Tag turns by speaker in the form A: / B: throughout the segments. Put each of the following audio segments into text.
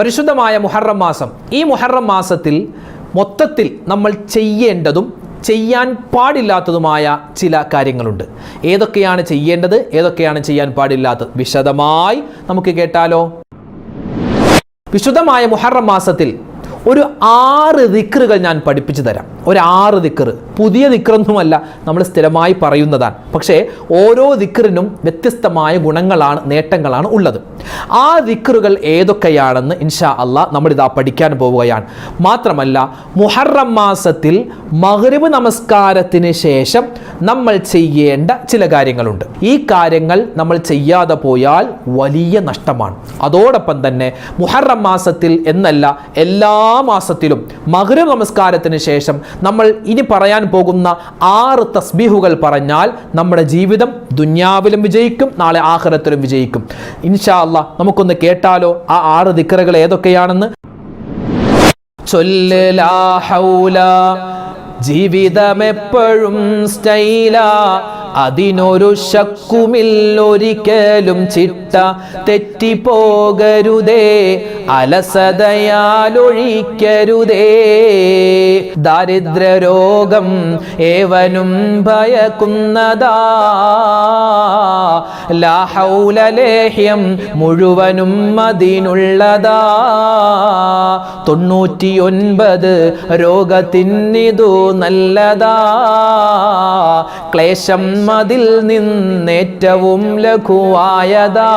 A: പരിശുദ്ധമായ മുഹറം മാസം. ഈ മുഹറം മാസത്തിൽ മൊത്തത്തിൽ നമ്മൾ ചെയ്യേണ്ടതും ചെയ്യാൻ പാടില്ലാത്തതുമായ ചില കാര്യങ്ങളുണ്ട്. ഏതൊക്കെയാണ് ചെയ്യേണ്ടത്? ഏതൊക്കെയാണ് ചെയ്യാൻ പാടില്ലാത്തത്? വിശദമായി നമുക്ക് കേട്ടാലോ? വിശുദ്ധമായ മുഹറം മാസത്തിൽ ഒരു ആറ് ദിക്റുകൾ ഞാൻ പഠിപ്പിച്ചു തരാം. ഒരു ആറ് ദിക്റ് പുതിയ ദിക്റൊന്നുമല്ല നമ്മൾ സ്ഥിരമായി പറയുന്നതാണ്. പക്ഷേ ഓരോ ദിക്റിനും വ്യത്യസ്തമായ ഗുണങ്ങളാണ് നേട്ടങ്ങളാണ് ഉള്ളത്. ആ ദിക്റുകൾ ഏതൊക്കെയാണെന്ന് ഇൻഷാ അല്ല നമ്മളിതാ പഠിക്കാൻ പോവുകയാണ്. മാത്രമല്ല മുഹറം മാസത്തിൽ മഗ്രിബ് നമസ്കാരത്തിന് ശേഷം നമ്മൾ ചെയ്യേണ്ട ചില കാര്യങ്ങളുണ്ട്. ഈ കാര്യങ്ങൾ നമ്മൾ ചെയ്യാതെ പോയാൽ വലിയ നഷ്ടമാണ്. അതോടൊപ്പം തന്നെ മുഹറം മാസത്തിൽ എന്നല്ല എല്ലാ മാസത്തിലും മകര നമസ്കാരത്തിന് ശേഷം നമ്മൾ ഇനി പറയാൻ പോകുന്ന ആറ് തസ്ബീഹുകൾ പറഞ്ഞാൽ നമ്മുടെ ജീവിതം ദുന്യാവിലും വിജയിക്കും നാളെ ആഖിറത്തിലും വിജയിക്കും. ഇൻഷാ അല്ലാ നമുക്കൊന്ന് കേട്ടാലോ ആ ആറ് ദിക്കറുകൾ ഏതൊക്കെയാണെന്ന്? ജീവിതമെപ്പോഴും സ്റ്റൈല അതിനൊരു ശക്കുമില്ലൊരിക്കലും ചിട്ട തെറ്റിപ്പോകരുതേ അലസതയാലൊഴിക്കരുതേ. ദാരിദ്ര്യ രോഗം ഏവനും ഭയക്കുന്നതാ. ലാഹൗലലേഹ്യം മുഴുവനും അതിനുള്ളതാ. തൊണ്ണൂറ്റിയൊൻപത് രോഗത്തിന്നിതു നല്ലതാ. ക്ലേശം മതിൽ നിന്നേറ്റവും ലഘുവായതാ.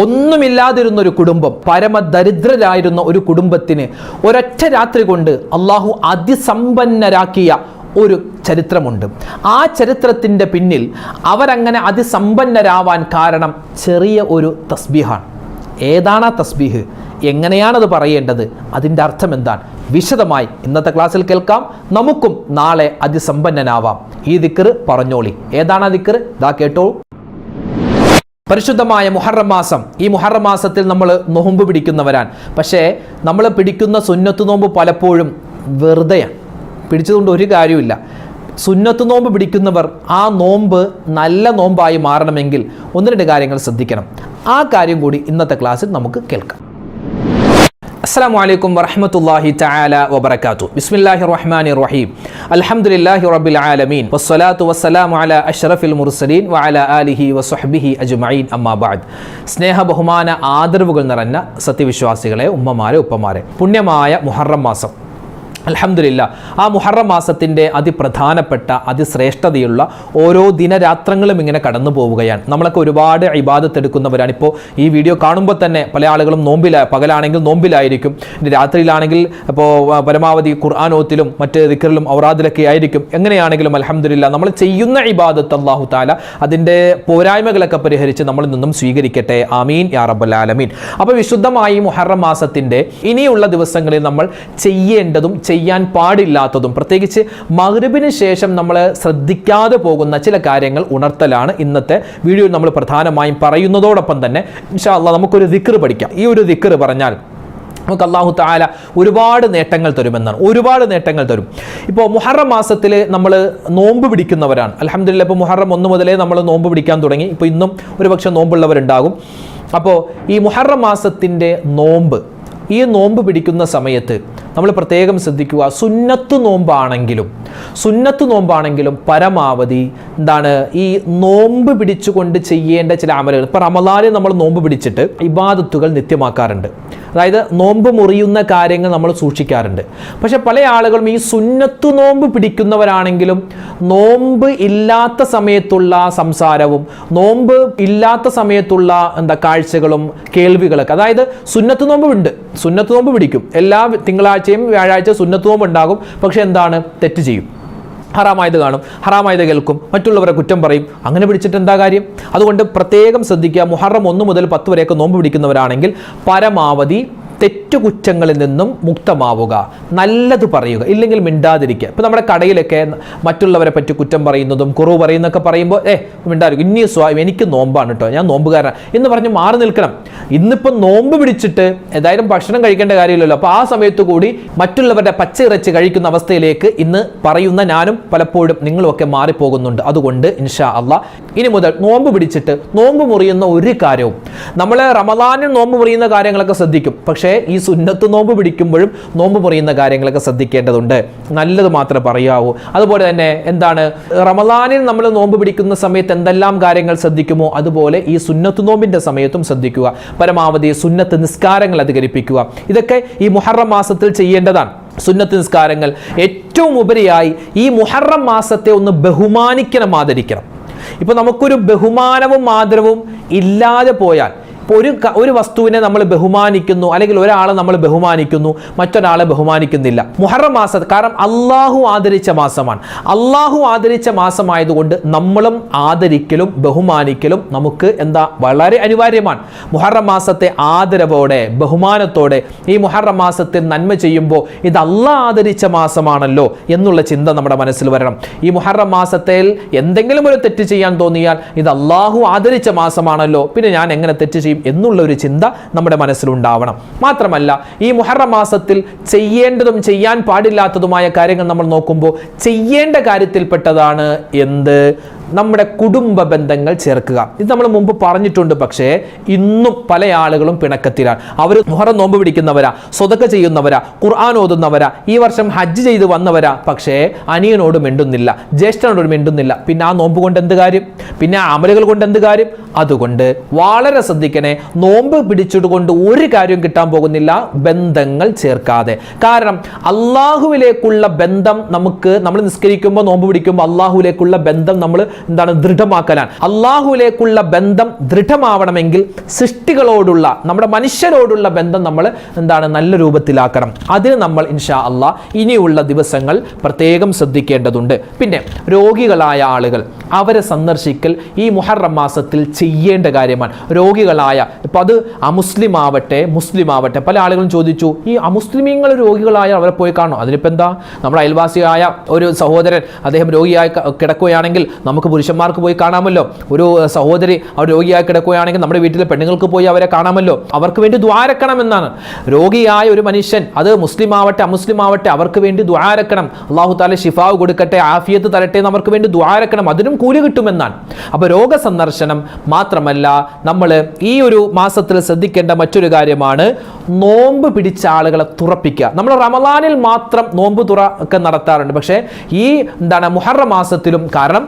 A: ഒന്നുമില്ലാതിരുന്ന ഒരു കുടുംബം പരമദരിദ്രരായിരുന്ന ഒരു കുടുംബത്തിന് ഒരൊറ്റ രാത്രി കൊണ്ട് അള്ളാഹു അതിസമ്പന്നരാക്കിയ ഒരു ചരിത്രമുണ്ട്. ആ ചരിത്രത്തിന്റെ പിന്നിൽ അവരങ്ങനെ അതിസമ്പന്നരാവാൻ കാരണം ചെറിയ ഒരു തസ്ബീഹാണ്. ഏതാണ് ആ തസ്ബീഹ്? എങ്ങനെയാണത് പറയേണ്ടത്? അതിന്റെ അർത്ഥം എന്താണ്? വിശദമായി ഇന്നത്തെ ക്ലാസ്സിൽ കേൾക്കാം. നമുക്കും നാളെ അതിസമ്പന്നനാവാം. ഈ ദിക്കർ പറഞ്ഞോളി. ഏതാണ് ആ ദിക്കർ ഇതാ കേട്ടോളൂ. പരിശുദ്ധമായ മുഹറം മാസം. ഈ മുഹറം മാസത്തിൽ നമ്മൾ നോമ്പ് പിടിക്കുന്നവരാൻ പക്ഷേ നമ്മൾ പിടിക്കുന്ന സുന്നത്ത് നോമ്പ് പലപ്പോഴും വെറുതെയാണ്. പിടിച്ചതുകൊണ്ട് ഒരു കാര്യമില്ല സുന്നത്ത് നോമ്പ് പിടിക്കുന്നവർ ആ നോമ്പ് നല്ല നോമ്പായി മാറണമെങ്കിൽ ഒന്ന് രണ്ട് കാര്യങ്ങൾ ശ്രദ്ധിക്കണം. ആ കാര്യം കൂടി ഇന്നത്തെ ക്ലാസ്സിൽ നമുക്ക് കേൾക്കാം. അസ്സാം വലൈക്കും വറഹമത്തല്ലാഹി തആല വബറകാതു ബിസ്മില്ലാഹി റഹ്മാനി റഹീം അൽഹംദുലില്ലാഹി റബ്ബിൽ ആലമീൻ വസ്സലാത്തു വസ്സലാമു അലാ അഷ്റഫിൽ മുർസലീൻ വഅലാ ആലിഹി വസ്വഹ്ബിഹി അജ്മഈൻ അമ്മാ ബഅദ് സ്നേഹ ബഹുമാന ആദരവുകൾ നിറഞ്ഞ സത്യവിശ്വാസികളെ ഉമ്മമാരെ ഉപ്പമാരെ പുണ്യമായ മുഹറം മാസം. അലഹമില്ല ആ മുഹറം മാസത്തിന്റെ അതിപ്രധാനപ്പെട്ട അതിശ്രേഷ്ഠതയുള്ള ഓരോ ദിനരാത്രങ്ങളും ഇങ്ങനെ കടന്നു പോവുകയാണ്. നമ്മളൊക്കെ ഒരുപാട് ഇബാദത്ത് എടുക്കുന്നവരാണ് ഇപ്പോൾ ഈ വീഡിയോ കാണുമ്പോൾ തന്നെ പല ആളുകളും നോമ്പില പകലാണെങ്കിൽ നോമ്പിലായിരിക്കും. രാത്രിയിലാണെങ്കിൽ ഇപ്പോൾ പരമാവധി ഖുർആാനോത്തിലും മറ്റ് ദിക്കറിലും ഔറാദിലൊക്കെ ആയിരിക്കും. എങ്ങനെയാണെങ്കിലും അലഹമില്ല നമ്മൾ ചെയ്യുന്ന ഇബാദത്ത് അള്ളാഹു താല അതിന്റെ പോരായ്മകളൊക്കെ പരിഹരിച്ച് നമ്മളിൽ നിന്നും സ്വീകരിക്കട്ടെ. ആമീൻ. യാ റബ്ബൽ ആലമീൻ. അപ്പോൾ വിശുദ്ധമായി മുഹറം മാസത്തിന്റെ ഇനിയുള്ള ദിവസങ്ങളിൽ നമ്മൾ ചെയ്യേണ്ടതും ചെയ്യാൻ പാടില്ലാത്തതും പ്രത്യേകിച്ച് മകരബിന് ശേഷം നമ്മൾ ശ്രദ്ധിക്കാതെ പോകുന്ന ചില കാര്യങ്ങൾ ഉണർത്തലാണ് ഇന്നത്തെ വീഡിയോയിൽ നമ്മൾ പ്രധാനമായും പറയുന്നതോടൊപ്പം തന്നെ ഇൻഷാ നമുക്കൊരു ദിക്ർ പഠിക്കാം. ഈ ഒരു ദിക്ർ പറഞ്ഞാൽ നമുക്ക് അള്ളാഹു താല ഒരുപാട് നേട്ടങ്ങൾ തരുമെന്നാണ്. ഒരുപാട് നേട്ടങ്ങൾ തരും. ഇപ്പോൾ മുഹറം മാസത്തിൽ നമ്മൾ നോമ്പ് പിടിക്കുന്നവരാണ്. അലഹമില്ല ഇപ്പോൾ മുഹറം ഒന്ന് മുതലേ നമ്മൾ നോമ്പ് പിടിക്കാൻ തുടങ്ങി. ഇപ്പോൾ ഇന്നും ഒരുപക്ഷെ നോമ്പുള്ളവരുണ്ടാകും. അപ്പോൾ ഈ മുഹറം മാസത്തിന്റെ നോമ്പ് ഈ നോമ്പ് പിടിക്കുന്ന സമയത്ത് നമ്മൾ പ്രത്യേകം ശ്രദ്ധിക്കുക. സുന്നത്ത് നോമ്പാണെങ്കിലും സുന്നത്ത് നോമ്പാണെങ്കിലും പരമാവധി എന്താണ് ഈ നോമ്പ് പിടിച്ചുകൊണ്ട് ചെയ്യേണ്ട ചില അമലുകൾ. ഇപ്പം റമദാനിൽ നമ്മൾ നോമ്പ് പിടിച്ചിട്ട് ഇബാദത്തുകൾ നിത്യമാക്കാറുണ്ട്. അതായത് നോമ്പ് മുറിയുന്ന കാര്യങ്ങൾ നമ്മൾ സൂക്ഷിക്കാറുണ്ട്. പക്ഷെ പല ആളുകളും ഈ സുന്നത്ത് നോമ്പ് പിടിക്കുന്നവരാണെങ്കിലും നോമ്പ് ഇല്ലാത്ത സമയത്തുള്ള സംസാരവും നോമ്പ് ഇല്ലാത്ത സമയത്തുള്ള എന്താ കാഴ്ചകളും കേൾവികളൊക്കെ അതായത് സുന്നത്ത് നോമ്പ് ഉണ്ട് സുന്നത്ത് നോമ്പ് പിടിക്കും. എല്ലാ തിങ്കളാഴ്ചയും വ്യാഴാഴ്ച സുന്നത്ത് നോമ്പ് ഉണ്ടാകും പക്ഷെ എന്താണ്? തെറ്റ് ചെയ്യും. ഹറാമായത് കാണും ഹറാമായത് കേൾക്കും മറ്റുള്ളവരെ കുറ്റം പറയും. അങ്ങനെ പിടിച്ചിട്ട് എന്താ കാര്യം? അതുകൊണ്ട് പ്രത്യേകം ശ്രദ്ധിക്കുക. മുഹറം ഒന്ന് മുതൽ പത്ത് വരെയൊക്കെ നോമ്പ് പിടിക്കുന്നവരാണെങ്കിൽ പരമാവധി തെറ്റുകുറ്റങ്ങളിൽ നിന്നും മുക്തമാവുക നല്ലത് പറയുക ഇല്ലെങ്കിൽ മിണ്ടാതിരിക്കുക. ഇപ്പം നമ്മുടെ കടയിലൊക്കെ മറ്റുള്ളവരെ പറ്റി കുറ്റം പറയുന്നതും കുറവ് പറയുന്നൊക്കെ പറയുമ്പോൾ ഏ മിണ്ടാതിരിക്കും. ഇനി സ്വാമി എനിക്ക് നോമ്പാണ് കേട്ടോ ഞാൻ നോമ്പുകാരനാണ് എന്ന് പറഞ്ഞ് മാറി നിൽക്കണം. ഇന്നിപ്പം നോമ്പ് പിടിച്ചിട്ട് ഏതായാലും ഭക്ഷണം കഴിക്കേണ്ട കാര്യമില്ലല്ലോ. അപ്പോൾ ആ സമയത്ത് കൂടി മറ്റുള്ളവരുടെ പച്ച ഇറച്ചി കഴിക്കുന്ന അവസ്ഥയിലേക്ക് ഇന്ന് പറയുന്ന ഞാനും പലപ്പോഴും നിങ്ങളുമൊക്കെ മാറിപ്പോകുന്നുണ്ട്. അതുകൊണ്ട് ഇൻഷാ അല്ല ഇനി മുതൽ നോമ്പ് പിടിച്ചിട്ട് നോമ്പ് മുറിയുന്ന ഒരു കാര്യവും നമ്മൾ റമദാനിൽ നോമ്പ് മുറിയുന്ന കാര്യങ്ങളൊക്കെ ശ്രദ്ധിക്കും. പക്ഷേ ഈ സുന്നത്ത് നോമ്പ് പിടിക്കുമ്പോഴും നോമ്പ് പറയുന്ന കാര്യങ്ങളൊക്കെ ശ്രദ്ധിക്കേണ്ടതുണ്ട്. നല്ലത് മാത്രമേ പറയാവൂ. അതുപോലെ തന്നെ എന്താണ് റമദാനിൽ നമ്മൾ നോമ്പ് പിടിക്കുന്ന സമയത്ത് എന്തെല്ലാം കാര്യങ്ങൾ ശ്രദ്ധിക്കുമോ? അതുപോലെ ഈ സുന്നത്ത് നോമ്പിന്റെ സമയത്തും ശ്രദ്ധിക്കുക. പരമാവധി സുന്നത്ത് നിസ്കാരങ്ങൾ അധികരിപ്പിക്കുക. ഇതൊക്കെ ഈ മുഹറം മാസത്തിൽ ചെയ്യേണ്ടതാണ്. സുന്നത്ത് നിസ്കാരങ്ങൾ ഏറ്റവും ഉപരിയായി ഈ മുഹറം മാസത്തെ ഒന്ന് ബഹുമാനിക്കണം ആദരിക്കണം. ഇപ്പൊ നമുക്കൊരു ബഹുമാനവും ആദരവും ഇല്ലാതെ പോയാൽ ഇപ്പോൾ ഒരു ഒരു വസ്തുവിനെ നമ്മൾ ബഹുമാനിക്കുന്നു അല്ലെങ്കിൽ ഒരാളെ നമ്മൾ ബഹുമാനിക്കുന്നു മറ്റൊരാളെ ബഹുമാനിക്കുന്നില്ല. മുഹറം മാസം കാരണം അള്ളാഹു ആദരിച്ച മാസമാണ്. അള്ളാഹു ആദരിച്ച മാസമായതുകൊണ്ട് നമ്മളും ആദരിക്കലും ബഹുമാനിക്കലും നമുക്ക് എന്താ വളരെ അനിവാര്യമാണ്. മുഹറം മാസത്തെ ആദരവോടെ ബഹുമാനത്തോടെ ഈ മുഹറം മാസത്തിൽ നന്മ ചെയ്യുമ്പോൾ ഇത് അള്ളാഹ് ആദരിച്ച മാസമാണല്ലോ എന്നുള്ള ചിന്ത നമ്മുടെ മനസ്സിൽ വരണം. ഈ മുഹറം മാസത്തിൽ എന്തെങ്കിലും ഒരു തെറ്റ് ചെയ്യാൻ തോന്നിയാൽ ഇത് അള്ളാഹു ആദരിച്ച മാസമാണല്ലോ. പിന്നെ ഞാൻ എങ്ങനെ തെറ്റ് ചെയ്യും? എന്നുള്ള ഒരു ചിന്ത നമ്മുടെ മനസ്സിലുണ്ടാവണം. മാത്രമല്ല ഈ മുഹറം മാസത്തിൽ ചെയ്യേണ്ടതും ചെയ്യാൻ പാടില്ലാത്തതുമായ കാര്യങ്ങൾ നമ്മൾ നോക്കുമ്പോൾ ചെയ്യേണ്ട കാര്യത്തിൽപ്പെട്ടതാണ് എന്ത്? നമ്മുടെ കുടുംബ ബന്ധങ്ങൾ ചേർക്കുക. ഇത് നമ്മൾ മുമ്പ് പറഞ്ഞിട്ടുണ്ട് പക്ഷേ ഇന്നും പല ആളുകളും പിണക്കത്തിലാണ്. അവർ മുഹറം നോമ്പ് പിടിക്കുന്നവരാ സ്വതക്ക ചെയ്യുന്നവരാ ഖുർആൻ ഓതുന്നവരാ ഈ വർഷം ഹജ്ജ് ചെയ്ത് വന്നവരാ. പക്ഷേ അനിയനോട് മിണ്ടുന്നില്ല ജ്യേഷ്ഠനോട് മിണ്ടുന്നില്ല. പിന്നെ ആ നോമ്പ് കൊണ്ട് എന്ത് കാര്യം? പിന്നെ ആ അമലുകൾ കൊണ്ട് എന്ത് കാര്യം? അതുകൊണ്ട് വളരെ ശ്രദ്ധിക്കണേ നോമ്പ് പിടിച്ചതുകൊണ്ട് ഒരു കാര്യം കിട്ടാൻ പോകുന്നില്ല ബന്ധങ്ങൾ ചേർക്കാതെ. കാരണം അള്ളാഹുവിലേക്കുള്ള ബന്ധം നമുക്ക് നമ്മൾ നിസ്കരിക്കുമ്പോൾ നോമ്പ് പിടിക്കുമ്പോൾ അള്ളാഹുവിലേക്കുള്ള ബന്ധം നമ്മൾ എന്താണ് ദൃഢമാക്കലാണ്. അള്ളാഹുവിലേക്കുള്ള ബന്ധം ദൃഢമാവണമെങ്കിൽ സൃഷ്ടികളോടുള്ള നമ്മുടെ മനുഷ്യരോടുള്ള ബന്ധം നമ്മൾ എന്താണ് നല്ല രൂപത്തിലാക്കണം. അതിന് നമ്മൾ ഇൻഷാ അള്ളാഹ് ഇനിയുള്ള ദിവസങ്ങൾ പ്രത്യേകം ശ്രദ്ധിക്കേണ്ടതുണ്ട്. പിന്നെ രോഗികളായ ആളുകൾ അവരെ സന്ദർശിക്കൽ ഈ മുഹറം മാസത്തിൽ ചെയ്യേണ്ട കാര്യമാണ്. രോഗികളായ ഇപ്പം അത് അമുസ്ലിം ആവട്ടെ മുസ്ലിം ആവട്ടെ പല ആളുകളും ചോദിച്ചു ഈ അമുസ്ലിമീങ്ങൾ രോഗികളായ അവരെ പോയി കാണും? അതിനിപ്പോൾ എന്താ നമ്മുടെ അയൽവാസിയായ ഒരു സഹോദരൻ അദ്ദേഹം രോഗിയായി കിടക്കുകയാണെങ്കിൽ നമുക്ക് പുരുഷന്മാർക്ക് പോയി കാണാമല്ലോ. ഒരു സഹോദരി അവർ രോഗിയായി കിടക്കുകയാണെങ്കിൽ നമ്മുടെ വീട്ടിലെ പെണ്ണുങ്ങൾക്ക് പോയി അവരെ കാണാമല്ലോ. അവർക്ക് വേണ്ടി ദ്വാരക്കണമെന്നാണ് രോഗിയായ ഒരു മനുഷ്യൻ അത് മുസ്ലിം ആവട്ടെ അമുസ്ലിം ആവട്ടെ അവർക്ക് വേണ്ടി ദ്വാരക്കണം അള്ളാഹു താല ഷിഫാവ് കൊടുക്കട്ടെ ആഫിയത്ത് തരട്ടെ എന്ന് അവർക്ക് വേണ്ടി ദ്വാരക്കണം അതിനും കൂലി കിട്ടുമെന്നാണ്. അപ്പോൾ രോഗസന്ദർശനം മാത്രമല്ല നമ്മൾ ഈ ഒരു മാസത്തിൽ ശ്രദ്ധിക്കേണ്ട മറ്റൊരു കാര്യമാണ് നോമ്പ് പിടിച്ച ആളുകളെ തുറപ്പിക്കുക. നമ്മൾ റമലാനിൽ മാത്രം നോമ്പ് തുറ ഒക്കെ നടത്താറുണ്ട്. പക്ഷേ ഈ എന്താണ് മുഹറ മാസത്തിലും കാരണം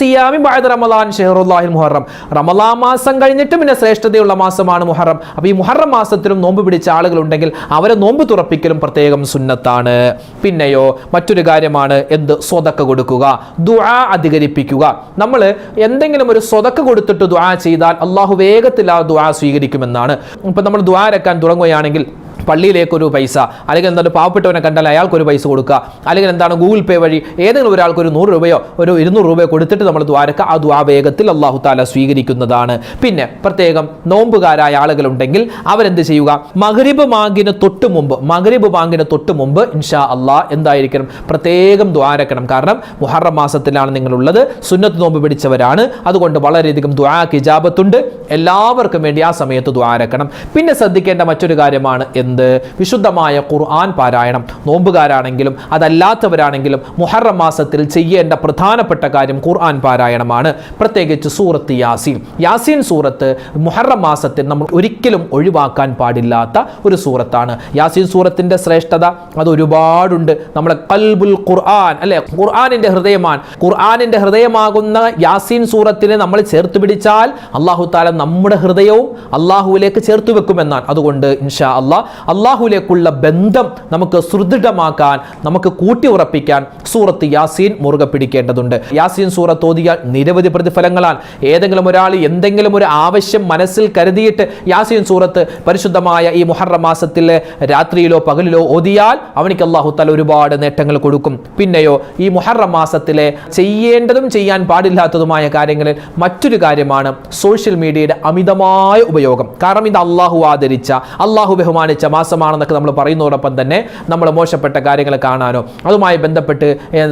A: സിയാമി ബഅദ റമദാൻ ഷെഹറുല്ലാഹിൽ മുഹറം. റമദാൻ മാസം കഴിഞ്ഞിട്ട് പിന്നെ ശ്രേഷ്ഠതയുള്ള മാസമാണ് മുഹറം. അപ്പോൾ ഈ മുഹറം മാസത്തിലും നോമ്പ് പിടിച്ച ആളുകളുണ്ടെങ്കിൽ അവരെ നോമ്പ് തുറപ്പിക്കലും പ്രത്യേകം സുന്നത്താണ്. പിന്നെയോ മറ്റൊരു കാര്യമാണ് എന്ത്? സ്വതക്ക കൊടുക്കുക. ദുആ അധികരിപ്പിക്കുക. നമ്മൾ എന്തെങ്കിലും ഒരു സ്വതക്ക കൊടുത്തിട്ട് ദുആ ചെയ്താൽ അള്ളാഹു വേഗത്തിൽ ആ ദുആ സ്വീകരിക്കുമെന്നാണ്. ഇപ്പം നമ്മൾ ദുആ രക്കാൻ തുടങ്ങുകയാണെങ്കിൽ പള്ളിയിലേക്ക് ഒരു പൈസ അല്ലെങ്കിൽ എന്താണ് പാവപ്പെട്ടവനെ കണ്ടാൽ അയാൾക്കൊരു പൈസ കൊടുക്കുക അല്ലെങ്കിൽ എന്താണ് ഗൂഗിൾ പേ വഴി ഏതെങ്കിലും ഒരാൾക്ക് ഒരു നൂറ് രൂപയോ ഒരു ഇരുന്നൂറ് രൂപയോ കൊടുത്തിട്ട് നമ്മൾ ദ്വാരക്ക ആ വേഗത്തിൽ അള്ളാഹു താല സ്വീകരിക്കുന്നതാണ്. പിന്നെ പ്രത്യേകം നോമ്പുകാരായ ആളുകളുണ്ടെങ്കിൽ അവരെന്ത് ചെയ്യുക? മഗ്രിബ് മാങ്കിന് തൊട്ട് മുമ്പ് മഗ്രിബ് മാങ്കിന് തൊട്ട് മുമ്പ് ഇൻഷാ അള്ളാഹ് എന്തായിരിക്കണം? പ്രത്യേകം ദ്വാരക്കണം. കാരണം മുഹറം മാസത്തിലാണ് നിങ്ങളുള്ളത് സുന്നത്ത് നോമ്പ് പിടിച്ചവരാണ്. അതുകൊണ്ട് വളരെയധികം ദ്വാ കിജാബത്തുണ്ട് എല്ലാവർക്കും വേണ്ടി ആ സമയത്ത് ദ്വാരക്കണം. പിന്നെ ശ്രദ്ധിക്കേണ്ട മറ്റൊരു കാര്യമാണ് എന്ത്? വിശുദ്ധമായ ഖുർആൻ പാരായണം. നോമ്പുകാരാണെങ്കിലും അതല്ലാത്തവരാണെങ്കിലും മുഹറം മാസത്തിൽ ചെയ്യേണ്ട പ്രധാനപ്പെട്ട കാര്യം ഖുർആൻ പാരായണമാണ്. പ്രത്യേകിച്ച് സൂറത്ത് യാസീൻ. യാസീൻ സൂറത്ത് മുഹറം മാസത്തിൽ നമ്മൾ ഒരിക്കലും ഒഴിവാക്കാൻ പാടില്ലാത്ത ഒരു സൂറത്താണ്. യാസീൻ സൂറത്തിന്റെ ശ്രേഷ്ഠത അത് ഒരുപാടുണ്ട്. നമ്മുടെ കൽബുൽ ഖുർആൻ അല്ലെ? ഖുർആനിന്റെ ഹൃദയമാണ് ഖുർആനിന്റെ ഹൃദയമാകുന്ന യാസീൻ സൂറത്തിനെ നമ്മൾ ചേർത്ത് പിടിച്ചാൽ അള്ളാഹു താല നമ്മുടെ ഹൃദയവും അള്ളാഹുവിലേക്ക് ചേർത്ത് വെക്കുമെന്നാണ്. അതുകൊണ്ട് ഇൻഷാ അള്ളാഹ് അള്ളാഹുവിലേക്കുള്ള ബന്ധം നമുക്ക് സുദൃഢമാക്കാൻ നമുക്ക് കൂട്ടി ഉറപ്പിക്കാൻ സൂറത്ത് യാസീൻ മുറുകെ പിടിക്കേണ്ടതുണ്ട്. യാസീൻ സൂറത്ത് ഓതിയാൽ നിരവധി പ്രതിഫലങ്ങളാണ്. ഏതെങ്കിലും ഒരാൾ എന്തെങ്കിലും ഒരു ആവശ്യം മനസ്സിൽ കരുതിയിട്ട് യാസീൻ സൂറത്ത് പരിശുദ്ധമായ ഈ മുഹറ മാസത്തിലെ രാത്രിയിലോ പകലിലോ ഓതിയാൽ അവനിക്ക് അള്ളാഹു തല ഒരുപാട് നേട്ടങ്ങൾ കൊടുക്കും. പിന്നെയോ ഈ മുഹറ മാസത്തിലെ ചെയ്യേണ്ടതും ചെയ്യാൻ പാടില്ലാത്തതുമായ കാര്യങ്ങളിൽ മറ്റൊരു കാര്യമാണ് സോഷ്യൽ മീഡിയയുടെ അമിതമായ ഉപയോഗം. കാരണം ഇത് അള്ളാഹു ആദരിച്ച അള്ളാഹു ബഹുമാനിച്ച മാസമാണെന്നൊക്കെ നമ്മൾ പറയുന്നതോടൊപ്പം തന്നെ നമ്മൾ മോശപ്പെട്ട കാര്യങ്ങൾ കാണാനോ അതുമായി ബന്ധപ്പെട്ട്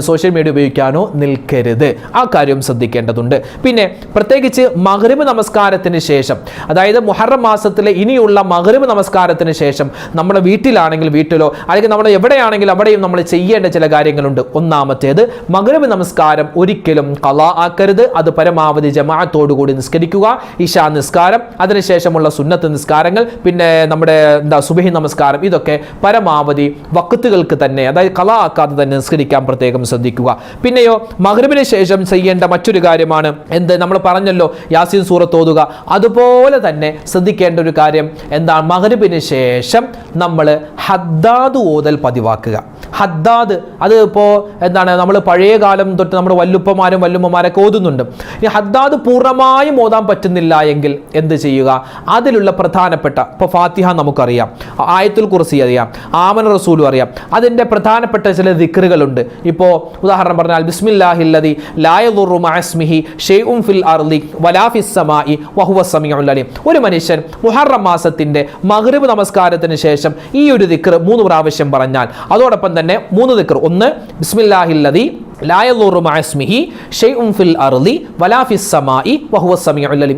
A: സോഷ്യൽ മീഡിയ ഉപയോഗിക്കാനോ നിൽക്കരുത്. ആ കാര്യം ശ്രദ്ധിക്കേണ്ടതുണ്ട്. പിന്നെ പ്രത്യേകിച്ച് മകരവ് നമസ്കാരത്തിന് ശേഷം അതായത് മുഹറം മാസത്തിലെ ഇനിയുള്ള മകരവ് നമസ്കാരത്തിന് ശേഷം നമ്മുടെ വീട്ടിലാണെങ്കിൽ വീട്ടിലോ അല്ലെങ്കിൽ നമ്മൾ എവിടെയാണെങ്കിലും അവിടെയും നമ്മൾ ചെയ്യേണ്ട ചില കാര്യങ്ങളുണ്ട്. ഒന്നാമത്തേത് മകരവ് നമസ്കാരം ഒരിക്കലും കല ആക്കരുത്. അത് പരമാവധി ജമാഅത്തോടുകൂടി നിസ്കരിക്കുക. ഇഷാ നിസ്കാരം അതിനുശേഷമുള്ള സുന്നത്ത് നിസ്കാരങ്ങൾ പിന്നെ നമ്മുടെ എന്താ സുബഹി നമസ്കാരം. ഇതൊക്കെ പരമാവധി വക്കത്തുകൾക്ക് തന്നെ അതായത് കല ആക്കാതെ തന്നെ നിസ്കരിക്കാൻ പ്രത്യേകം ശ്രദ്ധിക്കുക. പിന്നെയോ മകരവിന് ശേഷം ചെയ്യേണ്ട മറ്റൊരു കാര്യമാണ് എന്ത്? നമ്മൾ പറഞ്ഞല്ലോ യാസീൻ സൂറത്ത് ഓതുക. അതുപോലെ തന്നെ ശ്രദ്ധിക്കേണ്ട ഒരു കാര്യം എന്താണ്? മകരവിന് ശേഷം നമ്മൾ ഹദ്ദാദ് ഓതൽ പതിവാക്കുക. ഹദ്ദാദ്. അത് ഇപ്പോൾ എന്താണ് നമ്മൾ പഴയ കാലം തൊട്ട് നമ്മുടെ വല്ലുപ്പമാരും വല്ലുമ്മമാരൊക്കെ ഓതുന്നുണ്ട്. ഇനി ഹദ്ദാദ് പൂർണമായും ഓതാൻ പറ്റുന്നില്ല എങ്കിൽ എന്ത് ചെയ്യുക? അതിലുള്ള പ്രധാനപ്പെട്ട ഇപ്പോൾ ഫാത്തിഹ നമുക്കറിയാം ആയത്തുൽ കുറിസി അറിയാം ആമന റസൂലും അറിയാം. അതിന്റെ പ്രധാനപ്പെട്ട ചില ദിക്റുകളുണ്ട്. ഇപ്പോൾ ഉദാഹരണം പറഞ്ഞാൽ ബിസ്മില്ലാഹില്ലതി ലായദുറു മഅസ്മിഹി ഷെയ്ഉം ഫിൽ അർലി വലാഫിസമായി വഹുവ സമീഉൽ അലീം. ഒരു മനുഷ്യൻ മുഹറം മാസത്തിന്റെ മഗ്രിബ് നമസ്കാരത്തിന് ശേഷം ഈ ഒരു ദിക്ർ മൂന്ന് പ്രാവശ്യം പറഞ്ഞാൽ അതോടൊപ്പം തന്നെ മൂന്ന് ദിക്കർ ഒന്ന് ബിസ്മില്ലാഹില്ലതി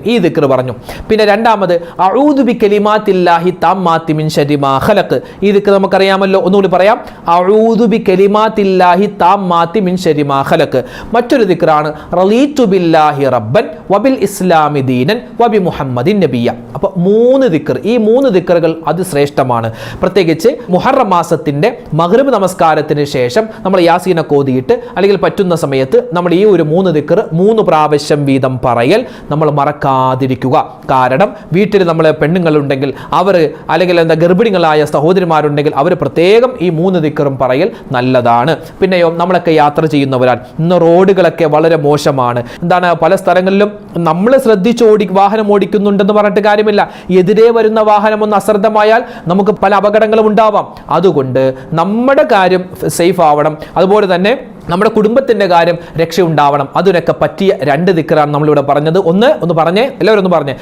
A: ഈ ദിക്ർ പറഞ്ഞു. പിന്നെ രണ്ടാമത് അഊദു ബി കലിമാത്തില്ലാഹി താമ്മാത്തി മിൻ ശരി മാ ഖലഖ്. ഈ ദിക്ർ നമുക്കറിയാമല്ലോ. ഒന്നുകൂടി പറയാം. അഊദു ബി കലിമാത്തില്ലാഹി താമ്മാത്തി മിൻ ശരി മാ ഖലഖ്. മറ്റൊരു ദിക്റാണ് റളീതു ബില്ലാഹി റബ്ബൻ വബിൽ ഇസ്ലാമി ദീനൻ വബി മുഹമ്മദിൻ നബിയ. അപ്പോൾ മൂന്ന് ദിക്ർ ഈ മൂന്ന് ദിക്റുകൾ അതിശ്രേഷ്ഠമാണ് പ്രത്യേകിച്ച് മുഹറം മാസത്തിന്റെ മഗ്രിബ് നമസ്കാരത്തിന് ശേഷം നമ്മൾ യാസീനെ കോതിയിട്ട് അല്ലെങ്കിൽ പറ്റുന്ന സമയത്ത് നമ്മൾ ഈ ഒരു മൂന്ന് ദിക്കർ മൂന്ന് പ്രാവശ്യം വീതം പറയൽ നമ്മൾ മറക്കാതിരിക്കുക. കാരണം വീട്ടിൽ നമ്മൾ പെണ്ണുങ്ങളുണ്ടെങ്കിൽ അവർ അല്ലെങ്കിൽ എന്താ ഗർഭിണികളായ സഹോദരിമാരുണ്ടെങ്കിൽ അവർ പ്രത്യേകം ഈ മൂന്ന് ദിക്കറും പറയൽ നല്ലതാണ്. പിന്നെയോ നമ്മളൊക്കെ യാത്ര ചെയ്യുന്നവരാണ് ഇന്ന് റോഡുകളൊക്കെ വളരെ മോശമാണ്. എന്താണ് പല സ്ഥലങ്ങളിലും നമ്മൾ ശ്രദ്ധിച്ച് ഓടി വാഹനം ഓടിക്കുന്നുണ്ടെന്ന് പറഞ്ഞിട്ട് കാര്യമില്ല. എതിരെ വരുന്ന വാഹനം ഒന്ന് അശ്രദ്ധമായാൽ നമുക്ക് പല അപകടങ്ങളും ഉണ്ടാവാം. അതുകൊണ്ട് നമ്മുടെ കാര്യം സേഫ് ആവണം. അതുപോലെ തന്നെ നമ്മുടെ കുടുംബത്തിന്റെ കാര്യം രക്ഷയുണ്ടാവണം. അതിനൊക്കെ പറ്റിയ രണ്ട് ദിക്കറാണ് നമ്മളിവിടെ പറഞ്ഞത്. ഒന്ന് ഒന്ന് പറഞ്ഞേ. എല്ലാവരും ഒന്ന് പറഞ്ഞേ.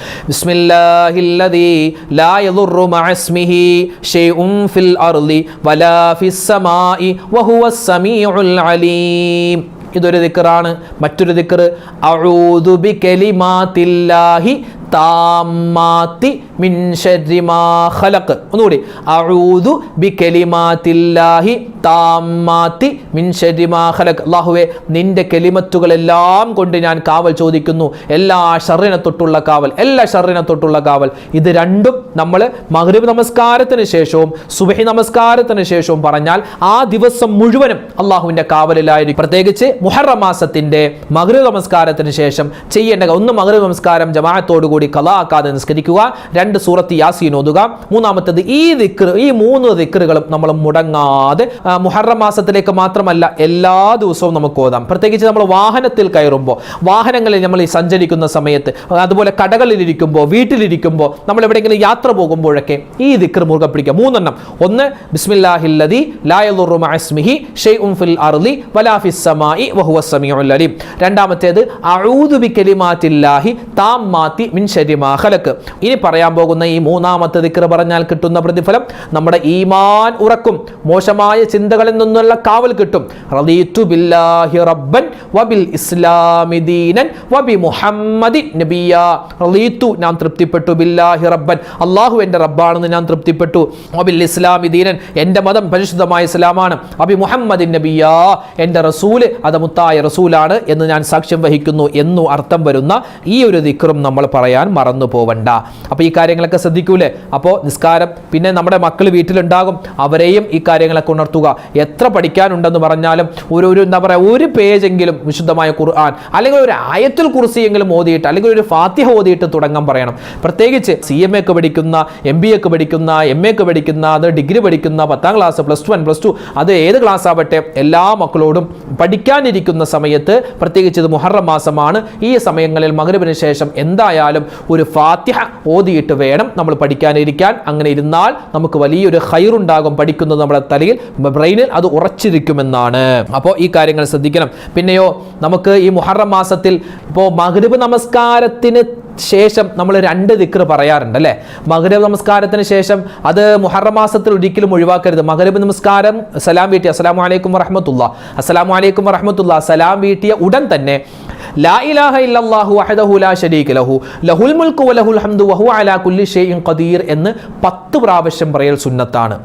A: ഇതൊരു ദിക്കറാണ്. മറ്റൊരു ദിക്കർ താമാത്തി മിൻ ശർരി മാ ഖലഖ്. ഒന്നുകൂടി. അഊദു ബി കലിമാത്തില്ലാഹി താമാത്തി മിൻ ശർരി മാ ഖലഖ്. അല്ലാഹുവേ നിന്റെ കെലിമത്തുകളെല്ലാം കൊണ്ട് ഞാൻ കാവൽ ചോദിക്കുന്നു. എല്ലാ ഷർറിനെ തൊട്ടുള്ള കാവൽ എല്ലാ ഷർറിനെ തൊട്ടുള്ള കാവൽ. ഇത് രണ്ടും നമ്മൾ മഗ്രിബ് നമസ്കാരത്തിന് ശേഷവും സുബഹി നമസ്കാരത്തിന് ശേഷവും പറഞ്ഞാൽ ആ ദിവസം മുഴുവനും അള്ളാഹുവിന്റെ കാവലിലായിരിക്കും. പ്രത്യേകിച്ച് മുഹറമാസത്തിന്റെ മഗ്രിബ് നമസ്കാരത്തിന് ശേഷം ചെയ്യേണ്ട ഒന്ന് മഗ്രിബ് നമസ്കാരം ജമാഅത്തോടുകൂടി കലാ ആക്കാതെ നിസ്കരിക്കുക രണ്ട് സൂറത്ത് യാസീൻ ഓതുക. മൂന്നാമത്തത് ഈ ദിക്ർ ഈ മൂന്ന് ദിക്റുകളും നമ്മൾ മുടങ്ങാതെ മുഹറം മാസത്തിലേക്ക് മാത്രമല്ല എല്ലാ ദിവസവും നമുക്ക് ഓതാം. പ്രത്യേകിച്ച് നമ്മൾ വാഹനത്തിൽ കയറുമ്പോൾ വാഹനങ്ങളിൽ നമ്മൾ ഈ സഞ്ചരിക്കുന്ന സമയത്ത് അതുപോലെ കടകളിലിരിക്കുമ്പോൾ വീട്ടിലിരിക്കുമ്പോൾ നമ്മൾ എവിടെയെങ്കിലും യാത്ര പോകുമ്പോഴൊക്കെ ഈ ദിക്ർ മുറുകെ പിടിക്കുക. മൂന്നെണ്ണം. ഒന്ന് ബിസ്മില്ലാഹില്ലദി ലാ ഷെയ് മഅസ്മിഹി ഷൈഉൻ ഫിൽ അർളി വലാ സമായി വഹുവ സമീഉൽ അലീം. അഊദു കലിമാറ്റില്ലാഹി താം താമ്മാത്തി മിൻ ശരി മാ ഇനി പറയാൻ പോകുന്ന ഈ മൂന്നാമത്തെ ദിക്ർ പറഞ്ഞാൽ കിട്ടുന്ന പ്രതിഫലം നമ്മുടെ ഈമാൻ ഉറക്കും. മോശമായ ചിന്തകളിൽ നിന്നുള്ള കാവൽ കിട്ടും. റളീതു ബില്ലാഹി റബ്ബൻ വബിൽ ഇസ്ലാമി ദീനൻ വബി മുഹമ്മദി നബിയ. റളീതു ഞാൻ തൃപ്തിപ്പെട്ടു ബില്ലാഹി റബ്ബൻ. അള്ളാഹു എന്റെ റബ്ബാണെന്ന് ഞാൻ തൃപ്തിപ്പെട്ടു. വബിൽ ഇസ്ലാമി ദീനൻ എന്റെ മതം പരിശുദ്ധമായ ഇസ്ലാമാണ്. അബി മുഹമ്മദി നബിയ എന്റെ റസൂൽ അത് മുത്തായ റസൂലാണ് എന്ന് ഞാൻ സാക്ഷ്യം വഹിക്കുന്നു എന്നു അർത്ഥം വരുന്ന ഈ ഒരു ദിക്റും നമ്മൾ പറയാൻ മറന്നു പോവണ്ട അപ്പോൾ ഈ കാര്യങ്ങളൊക്കെ ശ്രദ്ധിക്കൂലേ? അപ്പോൾ നിസ്കാരം പിന്നെ നമ്മുടെ മക്കൾ വീട്ടിലുണ്ടാകും അവരെയും ഈ കാര്യങ്ങളൊക്കെ ഉണർത്തുക. എത്ര പഠിക്കാനുണ്ടെന്ന് പറഞ്ഞാലും ഒരു ഒരു എന്താ പറയുക ഒരു പേജെങ്കിലും വിശുദ്ധമായ ഖുർആൻ അല്ലെങ്കിൽ ഒരു ആയത്തിൽ കുറിച്ചെങ്കിലും ഓതിയിട്ട് അല്ലെങ്കിൽ ഒരു ഫാത്തിഹ ഓതിയിട്ട് തുടങ്ങാൻ പറയണം. പ്രത്യേകിച്ച് സി എം എ ഒക്കെ പഠിക്കുന്ന എം ബി എക്ക് പഠിക്കുന്ന എം എക്ക് പഠിക്കുന്ന അത് ഡിഗ്രി പഠിക്കുന്ന പത്താം class plus one plus two അത് ഏത് ക്ലാസ് ആവട്ടെ എല്ലാ മക്കളോടും പഠിക്കാനിരിക്കുന്ന സമയത്ത് പ്രത്യേകിച്ച് ഇത് മുഹറം മാസമാണ്. ഈ സമയങ്ങളിൽ മകരവിന് ശേഷം എന്തായാലും ഒരു ഫാത്തിഹ ഓതിയിട്ട് വേണം നമ്മൾ പഠിക്കാനിരിക്കാൻ. അങ്ങനെ ഇരുന്നാൽ നമുക്ക് വലിയൊരു ഹൈറുണ്ടാകും പഠിക്കുന്നത് നമ്മുടെ തലയിൽ. ബ്രെയിനിൽ അത് ഉറച്ചിരിക്കുമെന്നാണ്. അപ്പോൾ ഈ കാര്യങ്ങൾ ശ്രദ്ധിക്കണം. പിന്നെയോ നമുക്ക് ഈ മുഹറം മാസത്തിൽ ഇപ്പോൾ മഗ്രിബ് നമസ്കാരത്തിന് ശേഷം നമ്മൾ രണ്ട് ദിക്ർ പറയാറുണ്ട് അല്ലേ? മകരബ് നമസ്കാരത്തിന് ശേഷം അത് മുഹറം മാസത്തിൽ ഒരിക്കലും ഒഴിവാക്കരുത്. മകരബ് നമസ്കാരം സലാം വീട്ടി അസ്സലാമു അലൈക്കും വറഹമത്തുള്ള. അസ്സലാമു അലൈക്കും വറഹമത്തുള്ള. സലാം വീട്ടിയ ഉടൻ തന്നെ ലാ ഇലാഹ ഇല്ലല്ലാഹു ലാ ലഹു. ലഹുൽ വലഹുൽ ഹംദു വഹു അലാ കുല്ലി ഖദീർ എന്ന് പത്ത് പ്രാവശ്യം പറയൽ സുന്നത്താണ്.